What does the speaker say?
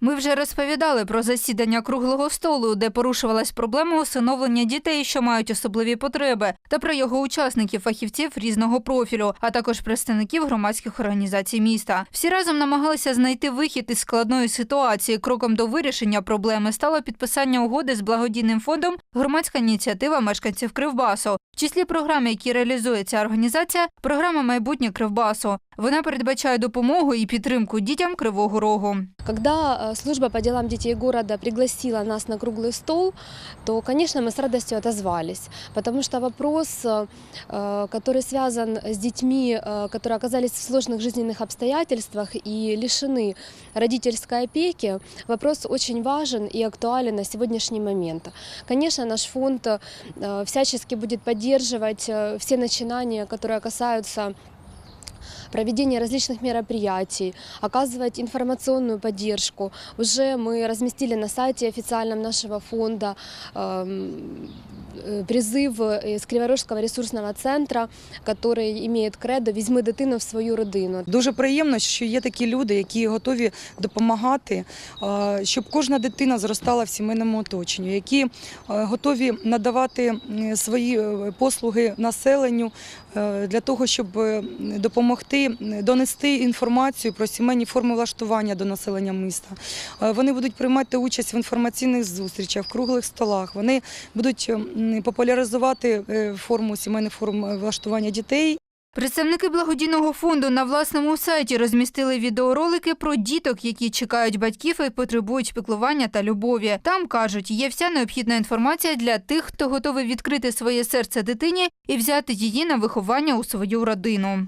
Ми вже розповідали про засідання круглого столу, де порушувалась проблема усиновлення дітей, що мають особливі потреби, та про його учасників, фахівців різного профілю, а також представників громадських організацій міста. Всі разом намагалися знайти вихід із складної ситуації. Кроком до вирішення проблеми стало підписання угоди з благодійним фондом громадська ініціатива мешканців Кривбасу. В числі програм, які реалізує ця організація, програма майбутнє Кривбасу. Вона передбачає допомогу і підтримку дітям Кривого Рогу. Когда э, служба по делам детей города пригласила нас на круглый стол, то, конечно, мы с радостью отозвались, потому что вопрос, э, э, который связан с детьми, э, которые оказались в сложных жизненных обстоятельствах и лишены родительской опеки, вопрос очень важен и актуален на сегодняшний момент. Конечно, наш фонд э, всячески будет поддерживать э, все начинания, которые касаются проведения различных мероприятий, оказывать информационную поддержку. Уже мы разместили на сайте официальном нашего фонда эм, э, призыв из Криворожского ресурсного центра, который имеет кредо «Візьми дитину в свою родину». Дуже приємно, що є такі люди, які готові допомагати, е, щоб кожна дитина зростала в сімейному оточенні, які е, готові надавати свої е, послуги населенню для того, щоб допомогти донести інформацію про сімейні форми влаштування до населення міста. Вони будуть приймати участь в інформаційних зустрічах, в круглих столах. Вони будуть популяризувати е, форму сімейних форм е, влаштування дітей Представники благодійного фонду на власному сайті розмістили відеоролики про діток, які чекають батьків і потребують піклування та любові. Там кажуть, є вся необхідна інформація для тих, хто готовий відкрити своє серце дитині і взяти її на виховання у свою родину.